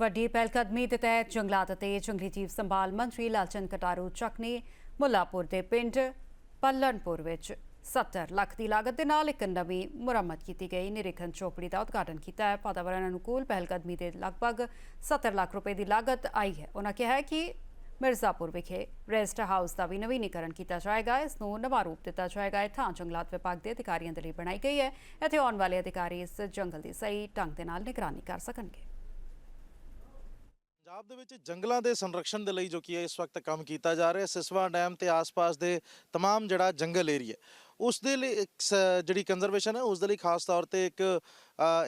ਵੱਡੀ ਪਹਿਲਕਦਮੀ ਦੇ ਤਹਿਤ ਜੰਗਲਾਤ ਅਤੇ ਜੰਗਲੀ ਜੀਵ ਸੰਭਾਲ ਮੰਤਰੀ ਲਾਲਚੰਦ ਕਟਾਰੂ ਚੱਕ ਨੇ ਮੁੱਲਾਪੁਰ ਦੇ ਪਿੰਡ ਪੱਲਣਪੁਰ ਵਿੱਚ 70 ਲੱਖ ਦੀ ਲਾਗਤ ਦੇ ਨਾਲ ਇੱਕ ਨਵੀਂ ਮੁਰੰਮਤ ਕੀਤੀ ਗਈ। ਨਿਰੀਖਣ ਚੌਪੜੀ ਦਾ ਉਦਘਾਟਨ ਕੀਤਾ ਹੈ। ਵਾਤਾਵਰਣ ਅਨੁਕੂਲ ਪਹਿਲਕਦਮੀ ਦੇ ਲਗਭਗ 70 ਲੱਖ ਰੁਪਏ ਦੀ ਲਾਗਤ ਆਈ ਹੈ। ਉਹਨਾਂ ਕਿਹਾ ਹੈ ਕਿ ਮਿਰਜ਼ਾਪੁਰ ਵਿਖੇ ਰੈਸਟ ਹਾਊਸ ਦਾ ਵੀ ਨਵੀਨੀਕਰਨ ਕੀਤਾ ਜਾਏਗਾ। ਇਸ ਨੂੰ ਨਵਾਂ ਰੂਪ ਦਿੱਤਾ ਜਾਏਗਾ। ਇਹ ਥਾਂ ਜੰਗਲਾਤ ਵਿਭਾਗ ਦੇ ਅਧਿਕਾਰੀਆਂ ਦੇ ਲਈ ਬਣਾਈ ਗਈ ਹੈ। ਇੱਥੇ ਆਉਣ ਵਾਲੇ ਅਧਿਕਾਰੀ ਇਸ ਜੰਗਲ ਦੀ ਸਹੀ ਢੰਗ ਦੇ ਨਾਲ ਨਿਗਰਾਨੀ ਕਰ ਸਕਣਗੇ। ਪੰਜਾਬ ਦੇ ਵਿੱਚ ਜੰਗਲਾਂ ਦੇ ਸੰਰਕਸ਼ਣ ਦੇ ਲਈ ਜੋ ਕੀ ਹੈ ਇਸ ਵਕਤ ਕੰਮ ਕੀਤਾ ਜਾ ਰਿਹਾ ਹੈ ਸਿਸਵਾ ਡੈਮ ਤੇ ਆਸ-ਪਾਸ ਦੇ तमाम ਜਿਹੜਾ ਜੰਗਲ ਏਰੀਆ ਉਸ ਦੇ ਲਈ ਇੱਕ ਸ- ਜਿਹੜੀ ਕੰਜ਼ਰਵੇਸ਼ਨ ਹੈ ਉਸ ਦੇ ਲਈ ਖਾਸ ਤੌਰ ਤੇ ਇੱਕ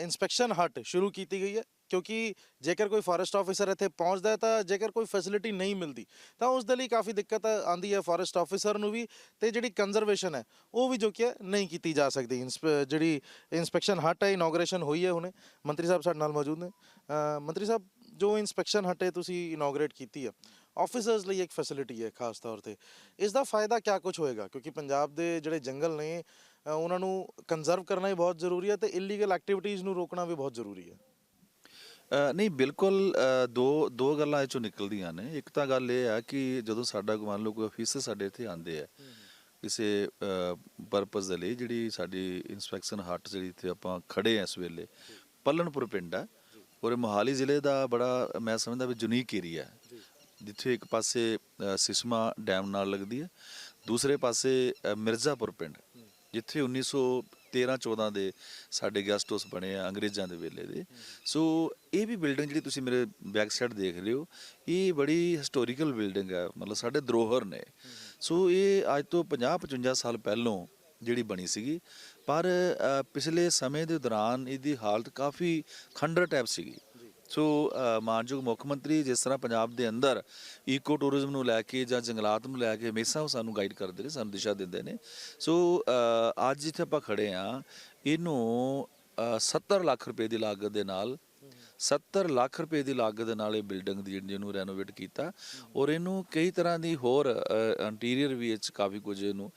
ਇਨਸਪੈਕਸ਼ਨ ਹਟ ਸ਼ੁਰੂ ਕੀਤੀ ਗਈ ਹੈ ਕਿਉਂਕਿ ਜੇਕਰ ਕੋਈ ਫੋਰੈਸਟ ਆਫੀਸਰ ਇੱਥੇ ਪਹੁੰਚਦਾ ਹੈ ਤਾਂ ਜੇਕਰ ਕੋਈ ਫੈਸਿਲਿਟੀ ਨਹੀਂ ਮਿਲਦੀ ਤਾਂ ਉਸ ਦੇ ਲਈ ਕਾਫੀ ਦਿੱਕਤ ਆਂਦੀ ਹੈ ਫੋਰੈਸਟ ਆਫੀਸਰ ਨੂੰ ਵੀ ਤੇ ਜਿਹੜੀ ਕੰਜ਼ਰਵੇਸ਼ਨ ਹੈ ਉਹ ਵੀ ਜੋ ਕਿ ਹੈ ਨਹੀਂ ਕੀਤੀ ਜਾ ਸਕਦੀ ਇਨਸਪ- ਜਿਹੜੀ ਇਨਸਪੈਕਸ਼ਨ ਹਟ ਹੈ ਇਨੋਗ੍ਰੇਸ਼ਨ ਹੋਈ ਹੈ ਹੁਣੇ ਮੰਤਰੀ ਸਾਹਿਬ ਸਾਡੇ ਨਾਲ ਮੌਜੂਦ ਨੇ ਅ, ਮੰਤਰੀ ਸਾਹਿਬ ਜੋ ਇਨਸਪੈਕਸ਼ਨ ਹਟੇ ਤੁਸੀਂ ਇਨੋਗ੍ਰੇਟ ਕੀਤੀ ਆ ਆਫੀਸਰਸ ਲਈ ਇੱਕ ਫੈਸਿਲਿਟੀ ਹੈ ਖਾਸ ਤੌਰ ਤੇ। ਇਸ ਦਾ ਫਾਇਦਾ ਕਿਆ ਕੁਝ ਹੋਏਗਾ? ਕਿਉਂਕਿ ਪੰਜਾਬ ਦੇ ਜਿਹੜੇ ਜੰਗਲ ਨੇ ਉਹਨਾਂ ਨੂੰ ਕੰਜ਼ਰਵ ਕਰਨਾ ਵੀ ਬਹੁਤ ਜ਼ਰੂਰੀ ਹੈ ਤੇ ਇਲੀਗਲ ਐਕਟੀਵਿਟੀਜ਼ ਨੂੰ ਰੋਕਣਾ ਵੀ ਬਹੁਤ ਜ਼ਰੂਰੀ ਹੈ। ਨਹੀਂ ਬਿਲਕੁਲ ਦੋ ਦੋ ਗੱਲਾਂ ਇਹ ਚੋਂ ਨਿਕਲਦੀਆਂ ਨੇ। ਇੱਕ ਤਾਂ ਗੱਲ ਇਹ ਆ ਕਿ ਜਦੋਂ ਸਾਡਾ ਕੋਈ ਮੰਨ ਲਓ ਕੋਈ ਅਫੀਸਰ ਸਾਡੇ ਇੱਥੇ ਆਂਦੇ ਆ ਕਿਸੇ ਪਰਪਸ ਦੇ ਲਈ ਜਿਹੜੀ ਸਾਡੀ ਇਨਸਪੈਕਸ਼ਨ ਹੱਟ ਜਿਹੜੀ ਇੱਥੇ ਆਪਾਂ ਖੜੇ ਆ ਇਸ ਵੇਲੇ ਪੱਲਣਪੁਰ ਪਿੰਡ ਆ ਔਰ ਮੋਹਾਲੀ ਜ਼ਿਲ੍ਹੇ ਦਾ ਬੜਾ ਮੈਂ ਸਮਝਦਾ ਵੀ ਯੂਨੀਕ ਏਰੀਆ ਹੈ। ਜਿੱਥੇ ਇੱਕ ਪਾਸੇ ਸਿਸਮਾ ਡੈਮ ਨਾਲ ਲੱਗਦੀ ਹੈ ਦੂਸਰੇ ਪਾਸੇ ਮਿਰਜ਼ਾਪੁਰ ਪਿੰਡ ਜਿੱਥੇ 1913 14 ਦੇ ਸਾਡੇ ਗੈਸਟ ਹਾਊਸ ਬਣੇ ਆ ਅੰਗਰੇਜ਼ਾਂ ਦੇ ਵੇਲੇ ਦੇ। ਸੋ ਇਹ ਵੀ ਬਿਲਡਿੰਗ ਜਿਹੜੀ ਤੁਸੀਂ ਮੇਰੇ ਬੈਕ ਸਾਈਡ ਦੇਖ ਰਹੇ ਹੋ ਇਹ ਬੜੀ ਹਿਸਟੋਰੀਕਲ ਬਿਲਡਿੰਗ ਹੈ ਮਤਲਬ ਸਾਡੇ ਧਰੋਹਰ ਨੇ। ਸੋ ਇਹ ਅੱਜ ਤੋਂ 50 55 ਸਾਲ ਪਹਿਲੋਂ ਜਿਹੜੀ ਬਣੀ ਸੀਗੀ। ਪਰ ਪਿਛਲੇ ਸਮੇਂ ਦੇ ਦੌਰਾਨ ਇਹਦੀ ਹਾਲਤ ਕਾਫੀ ਖੰਡਰ ਟੈਪ ਸੀਗੀ। ਸੋ ਮਾਨਯੋਗ ਮੁੱਖ ਮੰਤਰੀ ਜਿਸ ਤਰ੍ਹਾਂ ਪੰਜਾਬ ਦੇ ਅੰਦਰ ਈਕੋ ਟੂਰਿਜ਼ਮ ਨੂੰ ਲੈ ਕੇ ਜਾਂ ਜੰਗਲਾਤ ਨੂੰ ਲੈ ਕੇ ਹਮੇਸ਼ਾ ਉਹ ਸਾਨੂੰ ਗਾਈਡ ਕਰਦੇ ਨੇ ਸਾਨੂੰ ਦਿਸ਼ਾ ਦਿੰਦੇ ਨੇ। ਸੋ ਅੱਜ ਜਿੱਥੇ ਆਪਾਂ ਖੜੇ ਆ ਇਹਨੂੰ ਅ, 70 ਲੱਖ ਰੁਪਏ ਦੀ ਲਾਗਤ ਦੇ ਨਾਲ 70 ਲੱਖ ਰੁਪਏ ਦੀ ਲਾਗਤ ਦੇ ਨਾਲ ਇਹ ਬਿਲਡਿੰਗ ਦੀ ਜਿਹੜੀ ਇਹਨੂੰ ਰੈਨੋਵੇਟ ਕੀਤਾ। ਔਰ ਇਹਨੂੰ ਕਈ ਤਰ੍ਹਾਂ ਦੀ ਹੋਰ ਇੰਟੀਰੀਅਰ ਵੀ ਇਹ 'ਚ ਕਾਫੀ ਕੁਝ ਇਹਨੂੰ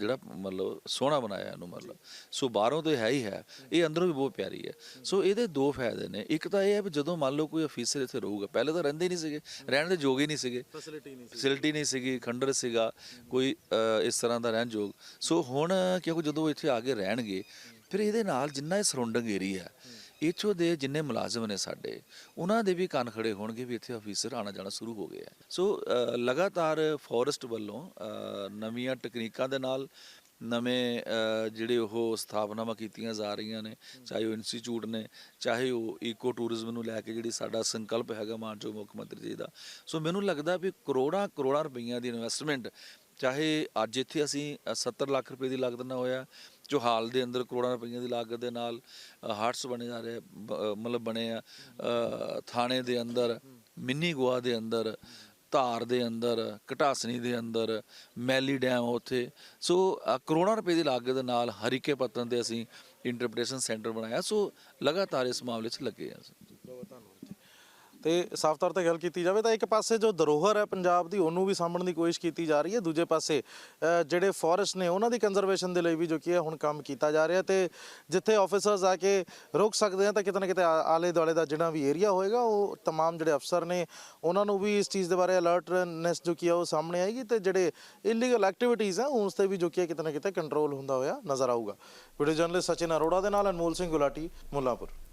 ਜਿਹੜਾ ਮਤਲਬ ਸੋਹਣਾ ਬਣਾਇਆ ਇਹਨੂੰ ਮਤਲਬ। ਸੋ ਬਾਹਰੋਂ ਤੇ ਹੈ ਹੀ ਹੈ ਇਹ ਅੰਦਰੋਂ ਵੀ ਬਹੁਤ ਪਿਆਰੀ ਹੈ। ਸੋ ਇਹਦੇ ਦੋ ਫਾਇਦੇ ਨੇ। ਇੱਕ ਤਾਂ ਇਹ ਹੈ ਵੀ ਜਦੋਂ ਮੰਨ ਲਓ ਕੋਈ ਅਫੀਸਰ ਇੱਥੇ ਰਹੂਗਾ ਪਹਿਲੇ ਤਾਂ ਰਹਿੰਦੇ ਨਹੀਂ ਸੀਗੇ ਰਹਿਣ ਦੇ ਯੋਗ ਹੀ ਨਹੀਂ ਸੀਗੇ। ਫੈਸਿਲਿਟੀ ਨਹੀਂ ਫੈਸਿਲਿਟੀ ਨਹੀਂ ਸੀਗੀ ਖੰਡਰ ਸੀਗਾ ਕੋਈ ਇਸ ਤਰ੍ਹਾਂ ਦਾ ਰਹਿਣ ਯੋਗ। ਸੋ ਹੁਣ ਕਿਉਂਕਿ ਜਦੋਂ ਇੱਥੇ ਆ ਕੇ ਰਹਿਣਗੇ ਫਿਰ ਇਹਦੇ ਨਾਲ ਜਿੰਨਾ ਇਹ ਸਰਾਊਂਡਿੰਗ ਏਰੀਆ ਹੈ। ਇੱਥੋਂ ਦੇ ਜਿੰਨੇ ਮੁਲਾਜ਼ਮ ਨੇ ਸਾਡੇ ਉਹਨਾਂ ਦੇ ਵੀ ਕੰਨ ਖੜੇ ਹੋਣਗੇ ਵੀ ਇੱਥੇ ਅਫੀਸਰ ਆਣਾ ਜਾਣਾ ਸ਼ੁਰੂ ਹੋ ਗਿਆ ਸੋ ਲਗਾਤਾਰ ਫੋਰੈਸਟ ਵੱਲੋਂ ਨਵੀਆਂ ਤਕਨੀਕਾਂ ਦੇ ਨਾਲ ਨਵੇਂ ਜਿਹੜੇ ਉਹ ਸਥਾਪਨਾਵਾਂ ਕੀਤੀਆਂ ਜਾ ਰਹੀਆਂ ਨੇ ਚਾਹੇ ਉਹ ਇੰਸਟੀਚਿਊਟ ਨੇ ਚਾਹੇ ਉਹ ਈਕੋ ਟੂਰਿਜ਼ਮ ਨੂੰ ਲੈ ਕੇ ਜਿਹੜੀ ਸਾਡਾ ਸੰਕਲਪ ਹੈਗਾ ਮਾਨਯੋਗ ਮੁੱਖ ਮੰਤਰੀ ਜੀ ਦਾ। ਸੋ ਮੈਨੂੰ ਲੱਗਦਾ ਵੀ ਕਰੋੜਾਂ ਕਰੋੜਾਂ ਰੁਪਈਆਂ ਦੀ ਇਨਵੈਸਟਮੈਂਟ ਚਾਹੇ ਅੱਜ ਇੱਥੇ ਅਸੀਂ ਅ, 70 ਲੱਖ ਰੁਪਏ ਦੀ ਲਾਗਤ ਨਾਲ ਹੋਇਆ ਜੋ ਹਾਲ ਦੇ ਅੰਦਰ ਕਰੋੜਾਂ ਰੁਪਈਆਂ ਦੀ ਲਾਗਤ ਦੇ ਨਾਲ ਹਾਰਟਸ ਬਣੇ ਜਾ ਰਹੇ ਬ- ਮਤਲਬ ਬਣੇ ਆ ਥਾਣੇ ਦੇ ਅੰਦਰ, ਮਿੰਨੀ ਗੋਆ ਦੇ ਅੰਦਰ, ਧਾਰ ਦੇ ਅੰਦਰ, ਘਟਾਸਣੀ ਦੇ ਅੰਦਰ, ਮੈਲੀ ਡੈਮ ਉੱਥੇ। ਸੋ ਕਰੋੜਾਂ ਰੁਪਏ ਦੀ ਲਾਗਤ ਦੇ ਨਾਲ ਹਰੀਕੇ ਪੱਤਨ ਤੇ ਅਸੀਂ ਇੰਟਰਪ੍ਰੀਟੇਸ਼ਨ ਸੈਂਟਰ ਬਣਾਇਆ। ਸੋ, ਲਗਾਤਾਰ ਇਸ ਮਾਮਲੇ 'ਚ ਲੱਗੇ ਆ। ਬਹੁਤ ਧੰਨਵਾਦ। ਤੇ ਸਾਫ਼ ਤੌਰ ਤੇ ਗੱਲ ਕੀਤੀ ਜਾਵੇ ਤਾਂ ਇੱਕ ਪਾਸੇ ਜੋ ਧਰੋਹਰ ਹੈ ਪੰਜਾਬ ਦੀ ਉਹਨੂੰ ਵੀ ਸਾਂਭਣ ਦੀ ਕੋਸ਼ਿਸ਼ ਕੀਤੀ ਜਾ ਰਹੀ ਹੈ ਦੂਜੇ ਪਾਸੇ ਅ, ਜਿਹੜੇ ਫੋਰੈਸਟ ਨੇ ਉਹਨਾਂ ਦੀ ਕੰਜ਼ਰਵੇਸ਼ਨ ਦੇ ਲਈ ਵੀ ਜੋ ਕੀ ਹੈ ਹੁਣ ਕੰਮ ਕੀਤਾ ਜਾ ਰਿਹਾ ਤੇ ਜਿੱਥੇ ਆਫੀਸਰਸ ਆ ਕੇ ਰੋਕ ਸਕਦੇ ਆ ਤਾਂ ਕਿਤੇ ਨਾ ਕਿਤੇ ਆ- ਆਲੇ ਦੁਆਲੇ ਦਾ ਜਿਹੜਾ ਵੀ ਏਰੀਆ ਹੋਏਗਾ ਉਹ तमाम ਜਿਹੜੇ ਅਫਸਰ ਨੇ ਉਹਨਾਂ ਨੂੰ ਵੀ ਇਸ ਚੀਜ਼ ਦੇ ਬਾਰੇ ਅਲਰਟਨੈਸ ਜੋ ਕੀ ਹੈ ਉਹ ਸਾਹਮਣੇ ਆਏਗੀ ਤੇ ਜਿਹੜੇ ਇਲੀਗਲ ਐਕਟੀਵਿਟੀਜ਼ ਆ ਉਸ ਤੇ ਵੀ ਜੋ ਕੀ ਹੈ ਕਿਤੇ ਨਾ ਕਿਤੇ ਕੰਟਰੋਲ ਹੁੰਦਾ ਹੋਇਆ ਨਜ਼ਰ ਆਊਗਾ ਵੀਡੀਓ ਜਰਨਲਿਸਟ ਸਚਿਨ ਅਰੋੜਾ ਦੇ ਨਾਲ ਅਨਮੋਲ ਸਿੰਘ ਗੁਲਾਟੀ ਮੁੱਲਾਪੁਰ